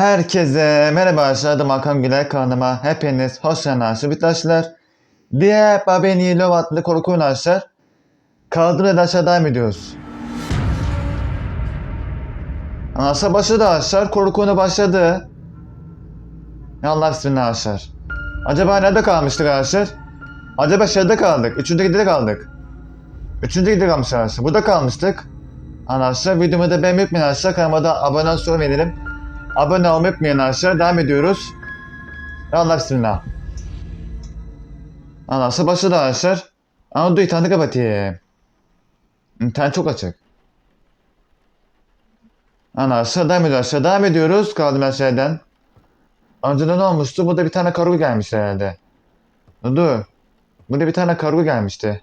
Herkese merhaba arkadaşlar. Adım Hakan Güler kanalıma hepiniz hoş geldiniz arkadaşlar. Diğer Babeni Love adlı korku oyunu arkadaşlar. Kaldırın aşağı devam ediyoruz. Anlaşa başladı arkadaşlar. Korku oyunu başladı. Ya Allah bismillah arkadaşlar. Acaba nerede kalmıştık arkadaşlar? Acaba şeyde kaldık. Üçüncü gidede kaldık. Üçüncü gidede kalmıştık arkadaşlar. Burada kalmıştık. Arkadaşlar videomu da beğenmeyi unutmayın arkadaşlar. Kanalıma da abone olmayı verelim. Abone olmayı unutmayın arkadaşlar. Devam ediyoruz. Ya Allah bismillah. Arkadaşlar başladı arkadaşlar. Ama dur internet kapatayım. İnternet çok açık. Arkadaşlar devam ediyoruz. Arkadaşlar devam ediyoruz. Kaldığımız şeyden. Önceden ne olmuştu? Burada bir tane kargo gelmişti herhalde. Dur. Burada bir tane kargo gelmişti.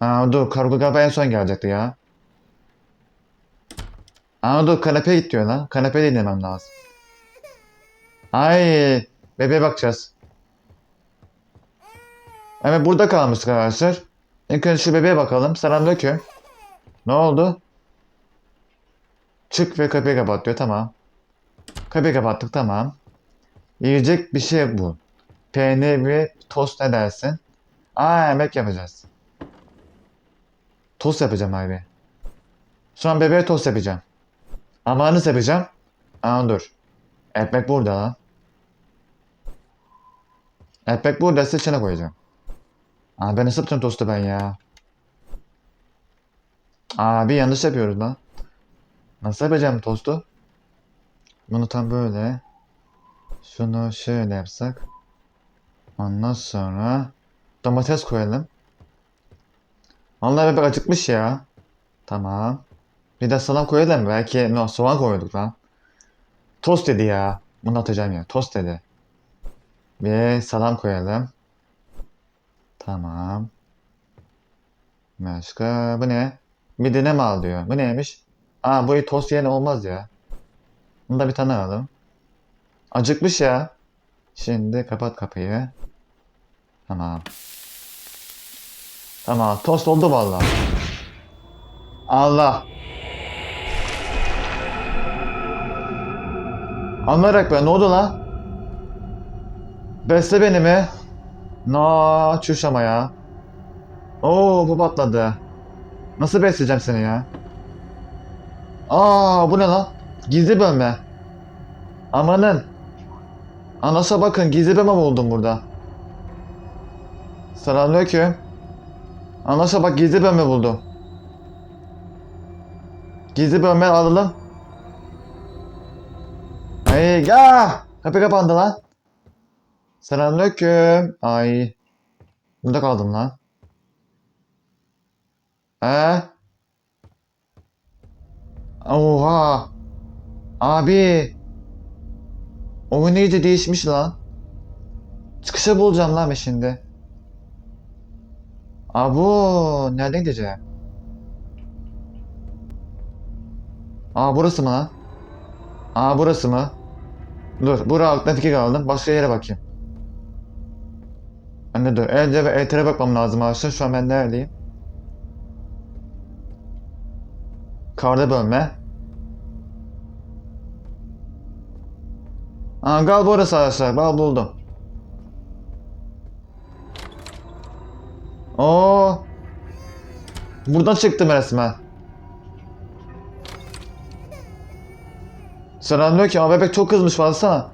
Aa dur kargo galiba en son gelecekti ya. Aa dur kanepeye git diyor lan. Kanepeye dinlemem lazım. Ay bebeğe bakacağız. Evet burada kalmıştık arkadaşlar. İlk önce şu bebeğe bakalım. Selamünaleyküm. Ne oldu? Çık ve kapıyı kapat diyor. Tamam. Kapıyı kapattık tamam. Yiyecek bir şey bu. Peynir ve tost ne dersin? Aa yemek yapacağız. Tost yapacağım abi. Şu an bebeğe tost yapacağım. Ama nasıl yapacağım? Aa dur. Ekmek burada lan. Ekmek burada ise içine koyacağım. Aa ben yapacağım tostu ben ya? Abi yanlış yapıyoruz lan. Nasıl yapacağım tostu? Bunu tam böyle. Şunu şöyle yapsak. Ondan sonra domates koyalım. Vallahi bebek acıkmış ya. Tamam. Bir de salam koyalım? Belki no, soğan koyduk lan. Tost dedi ya. Bunu atacağım ya. Tost dedi. Bir salam koyalım. Tamam. Başka bu ne? Bir de ne mal diyor. Bu neymiş? Aa bu tost yerine olmaz ya. Bunu da bir tane alalım. Acıkmış ya. Şimdi kapat kapıyı. Tamam. Tamam tost oldu vallahi. Allah. Anlayarak ben ne oldu lan? Besle beni mi? Na çüş ama ya. Oo bu patladı. Nasıl besleyeceğim seni ya? Aa bu ne lan? Gizli bölme. Amanın. Anasa bakın gizli bölme buldum burada. Selamünaleyküm. Anasa bak gizli bölme buldum. Gizli bölme alalım. Ay ya! Kapı kapandı lan. Selamünaleyküm. Ay. Burada kaldım lan. Ee? Oha. Abi. Oyun iyice değişmiş lan. Çıkışa bulacağım lan ben şimdi. Abo. Nereden gideceğim? Aa burası mı lan? Aa burası mı? Dur. Bura altına fikir aldım. Başka yere bakayım. Anne dur. Elde ve ETR'e bakmam lazım arkadaşlar. Şu an ben neredeyim? Karda bölme. Aa galiba orası arkadaşlar. Ben buldum. Oo. Buradan çıktım resmen. Selamünaleyküm. Abi bebek çok kızmış baksana.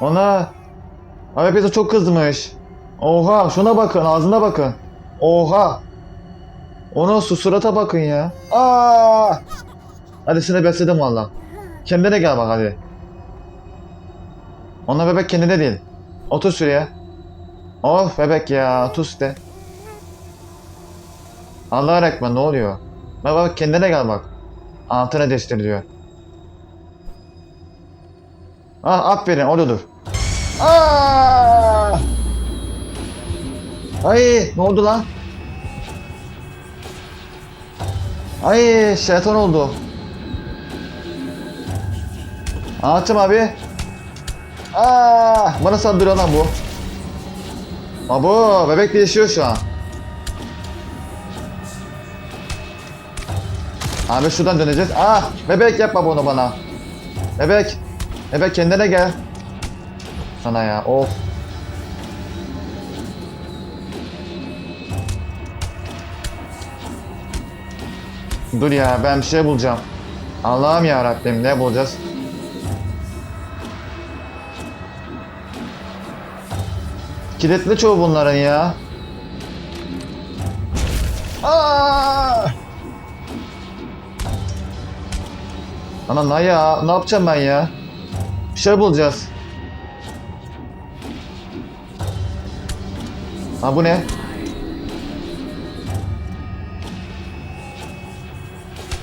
Ona. Abi bebek de çok kızmış. Oha şuna bakın ağzına bakın. Oha. Ona su surata bakın ya. Aa! Hadi seni besledim valla. Kendine gel bak hadi. Ona bebek kendine değil. Otur şuraya. Of bebek ya otur işte. Allah ekber ne oluyor? Bak bak kendine gel bak. Altına değiştir diyor. Ah aferin orada dur. Aa! Ay ne oldu lan? Ay şeytan oldu. Anlatacağım abi. Aa, bana saldırıyor lan bu. Abo bebek değişiyor şu an. Abi şuradan döneceğiz. Ah bebek yapma bunu bana. Bebek. Bebek kendine gel. Sana ya of. Dur ya ben bir şey bulacağım. Allah'ım ya Rabbim ne bulacağız? Kilitli çoğu bunların ya. Aa! Ana ne ya? Ne yapacağım ben ya? Bir şey bulacağız. Ha bu ne?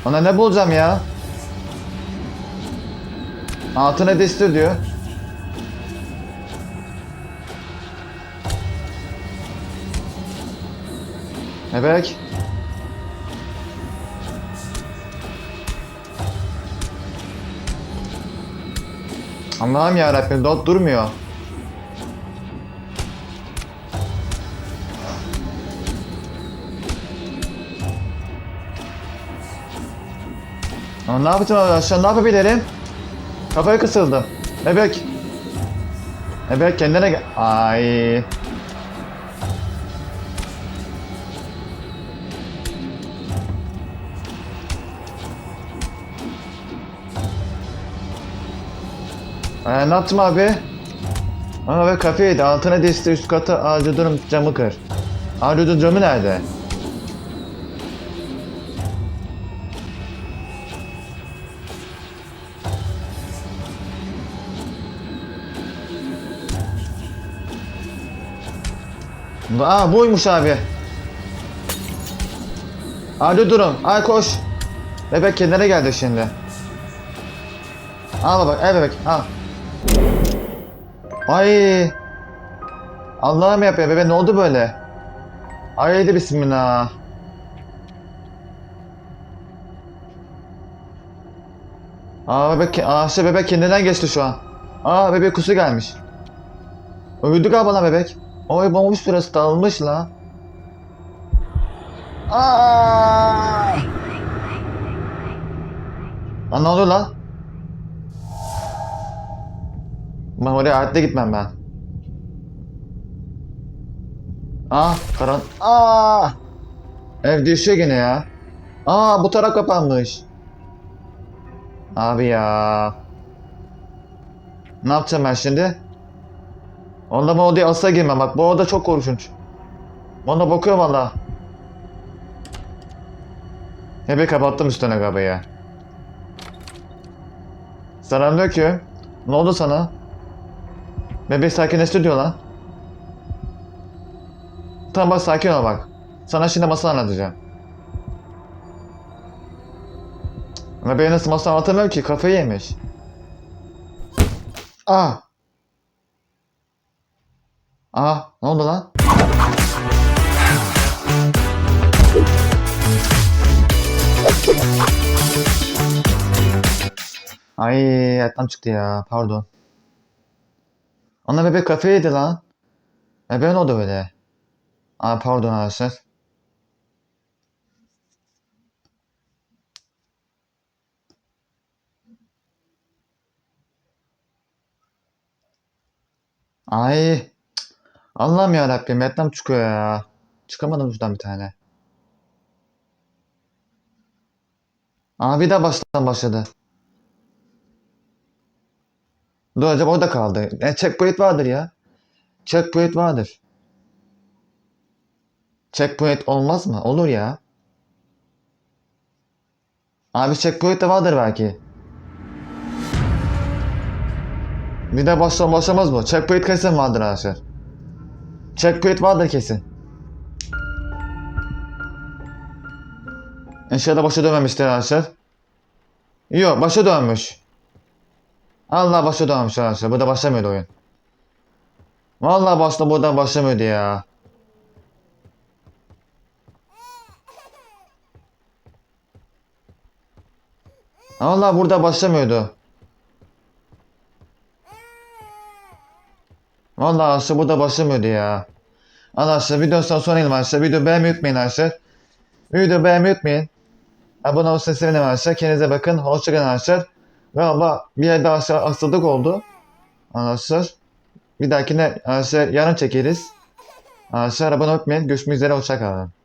Ana ne bulacağım ya? Altına destir diyor. Bebek. Allah'ım ya Rabbim dot durmuyor. Ama ne yapacağım aşağı ne yapabilirim? Kafaya kısıldım. Bebek. Bebek kendine gel. Ay. Ee, ne yaptım abi? Ama be kafeydi. Altına deste üst katı ağacıdırım camı kır. Ağacıdırım camı nerede? Aa buymuş abi. Hadi durun. Ay koş. Bebek kendine geldi şimdi. Al baba, el bebek, al. Ay. Allah'ım yapıyor bebe ne oldu böyle? Haydi bismillah. Aa bebek, aa işte bebek kendinden geçti şu an. Aa bebek kusu gelmiş. Öldü galiba lan bebek. Oy bomba süresi dağılmış la. Aa! Lan ne oluyor lan? Ben oraya hayatta gitmem ben. Aa karan. Aa! Ev düşüyor gene ya. Aa bu taraf kapanmış. Abi ya. Ne yapacağım ben şimdi? Onda ben odaya asla girmem bak bu oda çok korkunç. Ona bakıyorum valla. Hebe kapattım üstüne kapıyı. Selamünaleyküm. Ne oldu sana? Bebek sakinleşti diyor lan. Tamam bak sakin ol bak. Sana şimdi masal anlatacağım. Bebeğe nasıl masal anlatamıyorum ki kafayı yemiş. Aa. Aa ne oldu lan? Ay yattan çıktı ya pardon. Ana bebek kafayı yedi lan. E ben o da öyle. Aa pardon arkadaşlar. Ay. Allah'ım ya Rabbim yattan çıkıyor ya. Çıkamadım şuradan bir tane. Bir daha baştan başladı. Dur acaba orada kaldı. E, checkpoint vardır ya. Checkpoint vardır. Checkpoint olmaz mı? Olur ya. Abi checkpoint de vardır belki. Bir de baştan başlamaz mı? Checkpoint kesin vardır arkadaşlar. Checkpoint vardır kesin. İnşallah başa dönmemiştir arkadaşlar. Yok başa dönmüş. Allah başa dönmüş arkadaşlar. Burada başlamıyordu oyun. Vallahi başta buradan başlamıyordu ya. Vallahi burada başlamıyordu. Vallahi arkadaşlar burada başlamıyordu ya. Arkadaşlar videonun sonuna inelim arkadaşlar. Video beğenmeyi unutmayın arkadaşlar. Video beğenmeyi unutmayın. Abone olursanız sevinirim arkadaşlar. Kendinize bakın. Hoşçakalın arkadaşlar. Ve Allah bir yerde aşağı hastalık oldu. Arkadaşlar. Bir dahakine arkadaşlar yarın çekeriz. Arkadaşlar abone olmayın. Görüşmek üzere. Hoşçakalın.